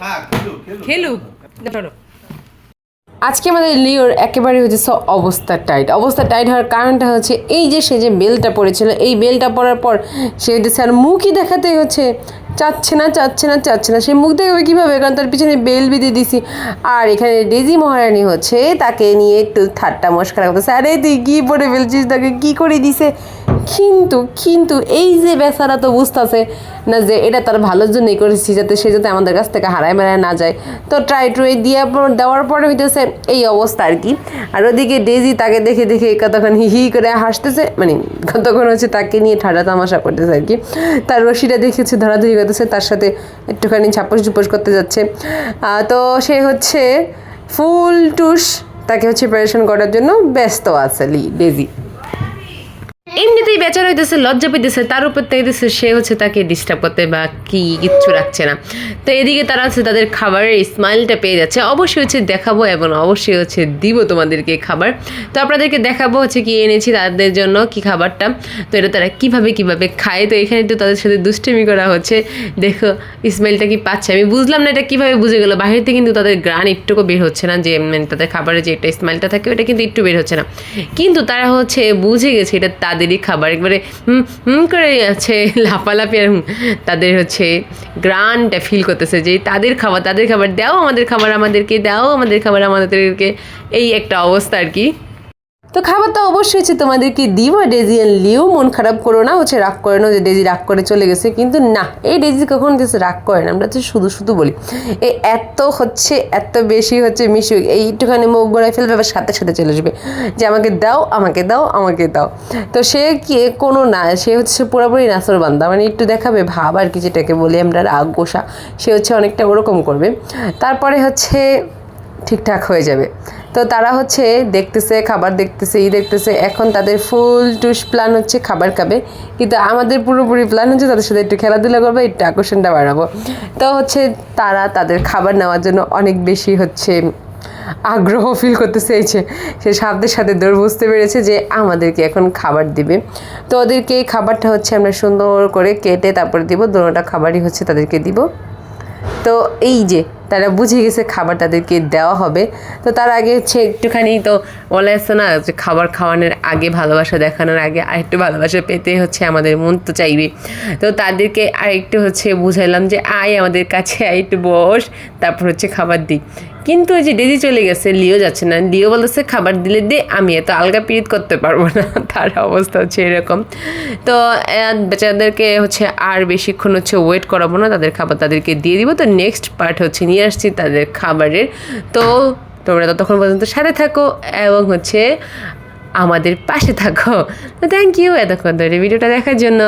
হ্যাঁ আজকে আমাদের লিওর একেবারে হচ্ছে সব অবস্থা টাইট অবস্থা টাইট হওয়ার কারণটা হচ্ছে এই যে সে যে বেলটা পড়েছিল, এই বেলটা পড়ার পর সে হচ্ছে স্যার মুখই দেখাতে হচ্ছে চাচ্ছে না চাচ্ছে না চাচ্ছে না। সে মুখ দেখবে কীভাবে? কারণ তার পিছনে বেল বেঁধে দিছি। আর এখানে ডেজি মহারানী হচ্ছে, তাকে নিয়ে একটু ঠাট্টা মস্করা করতেছে। আরে, তুই কী পরে ফেলছিস? তাকে কী করে দিছে? কিন্তু কিন্তু এই যে বেচারা তো বুঝতেছে না যে এটা তার ভালোর জন্যই করেছি, যাতে সে যাতে আমাদের কাছ থেকে হারায় মেরায় না যায়। তো ট্রাই ট্রুই দিয়ে দেওয়ার পরে হইতেছে এই অবস্থা আর কি। আর ওদিকে ডেজি তাকে দেখে দেখে কতক্ষণ হি হি করে হাসতেছে। মানে কতক্ষণ হচ্ছে তাকে নিয়ে ঠাডা তামাশা করতেছে আর কি। তার রশিটা দেখেছে ধরাধরি করতেছে তার সাথে একটুখানি ছাপস ঝুপস করতে যাচ্ছে। তো সে হচ্ছে ফুল টুস, তাকে হচ্ছে প্রিপারেশন করার জন্য ব্যস্ত আছে লি, ডেজি। এমনিতেই বেচার হইতেছে, লজ্জা পেতেছে তার উপর থেকে সে হচ্ছে তাকে ডিস্টার্ব করতে বা কি কিচ্ছু রাখছে না। তো এদিকে তারা হচ্ছে তাদের খাবারের স্মাইলটা পেয়ে যাচ্ছে। অবশ্যই হচ্ছে দেখাবো এবং অবশ্যই হচ্ছে দিব তোমাদেরকে খাবার। তো আপনাদেরকে দেখাবো হচ্ছে কি এনেছি তাদের জন্য কি খাবারটা। তো এটা তারা কীভাবে কীভাবে খায়। তো এখানে তো তাদের সাথে দুষ্টামি করা হচ্ছে। দেখো স্মেলটা কি পাচ্ছে? আমি বুঝলাম না এটা কীভাবে বুঝে গেলো। থেকে কিন্তু তাদের গ্রান একটুকু বের হচ্ছে না যে মানে তাদের খাবারের যে একটা স্মেলটা থাকে, ওটা কিন্তু একটু বের হচ্ছে না। কিন্তু তারা হচ্ছে বুঝে গেছে এটা তাদেরই খাবার। একবারে হুম হুম করে আছে, লাফালাফি আর তাদের হচ্ছে গ্রানটা ফিল করতেছে যে তাদের খাবার তাদের খাবার, দাও আমাদের খাবার আমাদেরকে, দাও আমাদের খাবার আমাদেরকে, এই একটা অবস্থা আর কি। তো খাবার তো অবশ্যই হচ্ছে তোমাদেরকে দিব। ডেজি আর লিও মন খারাপ করো না, হচ্ছে রাগ করে না যে ডেজি রাগ করে চলে গেছে, কিন্তু না, এই ডেজি কখনো হচ্ছে রাগ করে না, আমরা হচ্ছে শুধু শুধু বলি। এই এত হচ্ছে, এত বেশি হচ্ছে মিশু, এইটুখানি মুখ গড়ায় ফেলবে, আবার সাথে সাথে চলে আসবে। যে আমাকে দাও আমাকে দাও আমাকে দাও। তো সে কি কোনো না, সে হচ্ছে পুরোপুরি নাসর বান্দা মানে একটু দেখাবে ভাব আর কি, যেটাকে বলি আমরা, রাগ গোসা। সে হচ্ছে অনেকটা ওরকম করবে। তারপরে হচ্ছে ঠিকঠাক হয়ে যাবে। তো তারা হচ্ছে দেখতেছে, খাবার দেখতেছে, ই দেখতেছে। এখন তাদের ফুল টুস প্ল্যান হচ্ছে খাবার খাবে। কিন্তু আমাদের পুরোপুরি প্ল্যান হচ্ছে তাদের সাথে একটু খেলাধুলা করব, একটু আকর্ষণটা বাড়াবো। তো হচ্ছে তারা তাদের খাবার নেওয়ার জন্য অনেক বেশি হচ্ছে আগ্রহ ফিল করতে চেয়েছে সে সাধ্যের সাথে দৌড় বুঝতে পেরেছে যে আমাদেরকে এখন খাবার দিবে। তো ওদেরকে এই খাবারটা হচ্ছে আমরা সুন্দর করে কেটে তারপরে দিব, দোনোটা খাবারই হচ্ছে তাদেরকে দিব। তো এই যে, তারা বুঝে গেছে খাবার তাদেরকে দেওয়া হবে। তো তার আগে হচ্ছে একটুখানি তো বলা আসছে না যে খাবার খাওয়ানোর আগে, ভালোবাসা দেখানোর আগে আরেকটু ভালোবাসা পেতে হচ্ছে আমাদের মন তো চাইবে। তো তাদেরকে আরেকটু হচ্ছে বুঝাইলাম যে, আয় আমাদের কাছে, আয় একটু বস, তারপর হচ্ছে খাবার দিই। কিন্তু ওই যে ডেজি চলে গেছে, লিও যাচ্ছে না। লিও বলতেছে, খাবার দিলে দে আমি এত আলগা পিরিত করতে পারব না। তার অবস্থা হচ্ছে এরকম। তো বেচারাদেরকে হচ্ছে আর বেশিক্ষণ হচ্ছে ওয়েট করাবো না, তাদের খাবার তাদেরকে দিয়ে দিব। তো নেক্সট পার্ট হচ্ছে, নিয়ে আসছি তাদের খাবারের। তো, তোমরা ততক্ষণ পর্যন্ত সাথে থাকো এবং হচ্ছে আমাদের পাশে থাকো। তো থ্যাংক ইউ এতক্ষণ ধরে ভিডিওটা দেখার জন্য।